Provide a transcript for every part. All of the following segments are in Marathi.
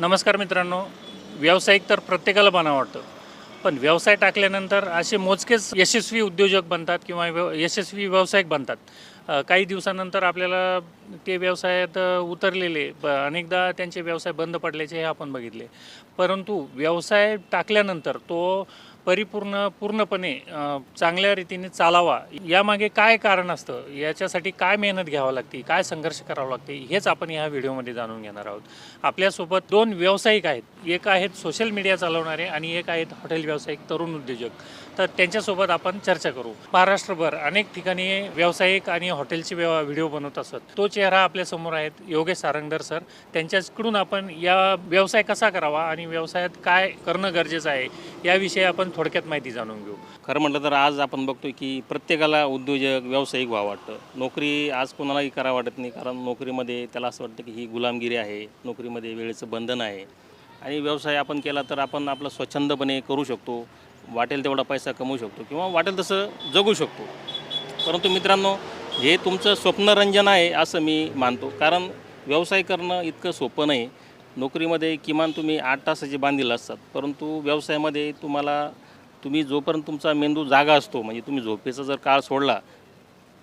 नमस्कार मित्रांनो. व्यावसायिक तर प्रत्येकाला बनावं वाटतं. पण व्यवसाय टाकल्यानंतर असे मोजकेच यशस्वी उद्योजक बनतात किंवा व्यव यशस्वी व्यावसायिक बनतात. काही दिवसानंतर आपल्याला ते व्यवसायात उतरलेले ब अनेकदा त्यांचे व्यवसाय बंद पडल्याचे हे आपण बघितले. परंतु व्यवसाय टाकल्यानंतर तो परिपूर्ण पूर्णपणे चांगल्या रीतीने चालावा. यामागे काय कारण असतं? याच्यासाठी काय मेहनत घ्यावं लागते? काय संघर्ष करावा लागते? हेच आपण ह्या व्हिडिओमध्ये जाणून घेणार आहोत. आपल्यासोबत दोन व्यावसायिक आहेत. एक आहेत सोशल मीडिया चालवणारे आणि एक आहेत हॉटेल व्यावसायिक तरुण उद्योजक. तर त्यांच्यासोबत आपण चर्चा करू. महाराष्ट्रभर अनेक ठिकाणी व्यावसायिक आणि हॉटेलचे व्यव- व्हिडिओ बनवत असत. तो चेहरा आपल्यासमोर आहेत योगेश सारंगदर सर. त्यांच्याकडून आपण या व्यवसाय कसा करावा आणि व्यवसायात काय करणं गरजेचं आहे? याविषयी आपण थोडक्यात माहिती जाणून घेऊ. खरं म्हटलं तर आज आपण बघतोय की प्रत्येकाला उद्योजक व्यावसायिक व्हावं वाटतं नोकरी आज कोणालाही करा वाटत नाही कारण नोकरीमध्ये त्याला असं वाटतं की ही गुलामगिरी आहे नोकरीमध्ये वेळेचं बंधन आहे. आणि व्यवसाय आपण केला तर आपण आपलं स्वच्छंदपणे करू शकतो वाटेल तेवढा पैसा कमवू शकतो किंवा वाटेल तसं जगू शकतो. परंतु मित्रांनो हे तुमचं स्वप्नरंजन आहे असं मी मानतो. कारण व्यवसाय करणं इतकं सोपं नाही. नोकरीमध्ये किमान तुम्ही आठ तासाचे बांधील असतात. परंतु व्यवसायामध्ये तुम्हाला तुम्ही जोपर्यंत तुमचा मेंदू जागा असतो म्हणजे तुम्ही झोपेचा जर काळ सोडला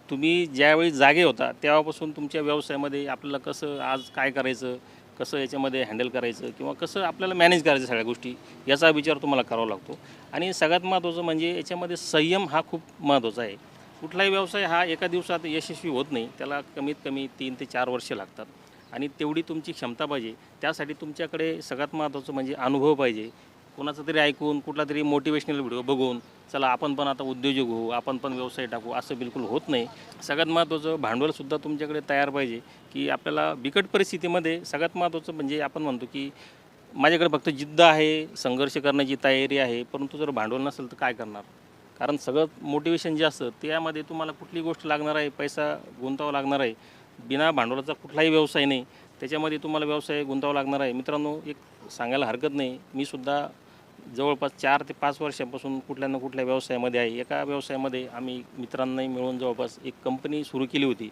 तुम्ही ज्यावेळी जागे होता तेव्हापासून तुमच्या व्यवसायामध्ये आपल्याला कसं आज काय करायचं कसं याच्यामध्ये हँडल करायचं किंवा कसं आपल्याला मॅनेज करायचं सगळ्या गोष्टी याचा विचार तुम्हाला करावा लागतो. आणि सगळ्यात महत्त्वाचं म्हणजे याच्यामध्ये संयम हा खूप महत्त्वाचा आहे. कुठलाही व्यवसाय हा एका दिवसात यशस्वी होत नाही त्याला कमीत कमी तीन ते चार वर्षे लागतात. आणि तेवढी तुमची क्षमता पाहिजे त्यासाठी तुमच्याकडे सगळ्यात महत्त्वाचं म्हणजे अनुभव पाहिजे. कोणाचं तरी ऐकून कुठला तरी मोटिवेशनल व्हिडिओ बघून चला आपण पण आता उद्योजक होऊ आपण पण व्यवसाय टाकू असं बिलकुल होत नाही. सगळ्यात महत्त्वाचं भांडवलसुद्धा तुमच्याकडे तयार पाहिजे की आपल्याला बिकट परिस्थितीमध्ये सगळ्यात महत्त्वाचं म्हणजे आपण म्हणतो की माझ्याकडे फक्त जिद्द आहे संघर्ष करण्याची तयारी आहे परंतु जर भांडवल नसेल तर काय करणार? कारण सगळं मोटिवेशन जे असतं त्यामध्ये तुम्हाला कुठली गोष्ट लागणार आहे पैसा गुंतवावा लागणार आहे बिना भांडवलाचा कुठलाही व्यवसाय नाही त्याच्यामध्ये तुम्हाला व्यवसाय गुंतवावा लागणार आहे. मित्रांनो एक सांगायला हरकत नाही मी सुद्धा जवळपास चार ते पाच वर्षापासून कुठल्या ना कुठल्या व्यवसायामध्ये आहे. एका व्यवसायामध्ये आम्ही मित्रांनाही मिळून जवळपास एक कंपनी सुरू केली होती.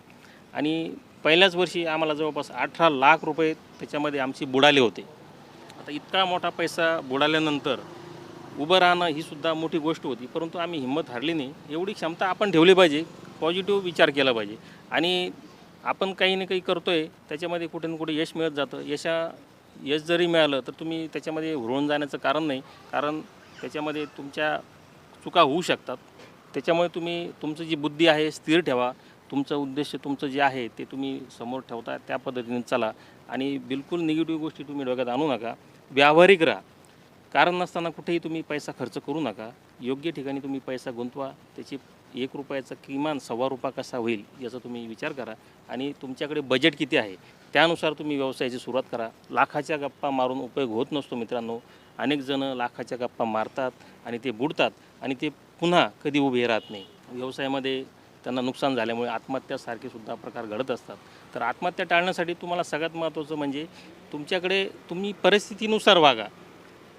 आणि पहिल्याच वर्षी आम्हाला जवळपास अठरा लाख रुपये त्याच्यामध्ये आमची बुडाले होते. आता इतका मोठा पैसा बुडाल्यानंतर उभं राहणं ही सुद्धा मोठी गोष्ट होती. परंतु आम्ही हिंमत हारली नाही. एवढी क्षमता आपण ठेवली पाहिजे. पॉझिटिव्ह विचार केला पाहिजे. आणि आपण काही ना काही करतो आहे त्याच्यामध्ये कुठे ना कुठे यश मिळत जातं. यशा यश जरी मिळालं तर तुम्ही त्याच्यामध्ये हुरळून जाण्याचं कारण नाही. कारण त्याच्यामध्ये तुमच्या चुका होऊ शकतात. त्याच्यामुळे तुम्ही तुमचं जी बुद्धी आहे स्थिर ठेवा. तुमचं उद्देश तुमचं जे आहे ते तुम्ही समोर ठेवता त्या पद्धतीने चला. आणि बिलकुल निगेटिव्ह गोष्टी तुम्ही डोक्यात आणू नका. व्यावहारिक राहा. कारण नसताना कुठेही तुम्ही पैसा खर्च करू नका. योग्य ठिकाणी तुम्ही पैसा गुंतवा. त्याची एक रुपयाचा किमान सव्वा रुपया कसा होईल याचा तुम्ही विचार करा. आणि तुमच्याकडे बजेट किती आहे त्यानुसार तुम्ही व्यवसायाची सुरुवात करा. लाखाच्या गप्पा मारून उपयोग होत नसतो मित्रांनो. अनेक जणं लाखाच्या गप्पा मारतात आणि ते बुडतात आणि ते पुन्हा कधी उभे राहत नाही. व्यवसायामध्ये त्यांना नुकसान झाल्यामुळे आत्महत्यासारखे सुद्धा प्रकार घडत असतात. तर आत्महत्या टाळण्यासाठी तुम्हाला सगळ्यात महत्त्वाचं म्हणजे तुमच्याकडे तुम्ही परिस्थितीनुसार वागा.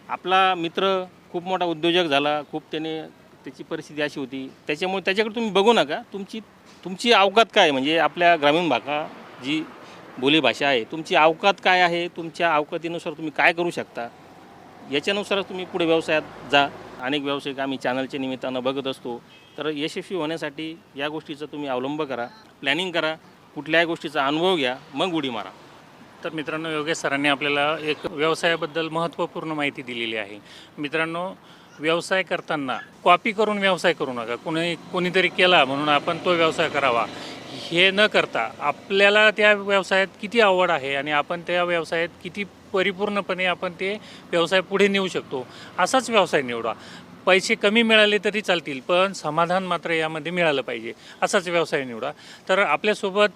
आपला मित्र खूप मोठा उद्योजक झाला खूप त्याने त्याची परिस्थिती अशी होती. त्याच्यामुळे त्याच्याकडे तुम्ही बघू नका. तुमची तुमची अवकात काय? आहे? म्हणजे आपल्या ग्रामीण भागा जी बोलीभाषा आहे. तुमची अवकात काय आहे? तुमच्या अवकातीनुसार तुम्ही काय करू शकता? याच्यानुसारच तुम्ही पुढे व्यवसायात जा. अनेक व्यावसायिक आम्ही चॅनलच्या निमित्तानं बघत असतो. तर यशस्वी होण्यासाठी या गोष्टीचा तुम्ही अवलंब करा प्लॅनिंग करा. कुठल्याही गोष्टीचा अनुभव घ्या. मग उडी मारा. तर मित्रांनो योगेश सरांनी आपल्याला एक व्यवसायाबद्दल महत्त्वपूर्ण माहिती दिलेली आहे. मित्रांनो व्यवसाय करताना कॉपी करून व्यवसाय करू नका. कोणी कोणीतरी केला म्हणून आपण तो व्यवसाय करावा. हे न करता आपल्याला त्या व्यवसायात किती आवड आहे आणि आपण त्या व्यवसायात किती परिपूर्णपणे आपण ते व्यवसाय पुढे नेऊ शकतो असाच व्यवसाय निवडा. पैसे कमी मिळाले तरी चालतील पण समाधान मात्र यामध्ये मिळालं पाहिजे असाच व्यवसाय निवडा. तर आपल्यासोबत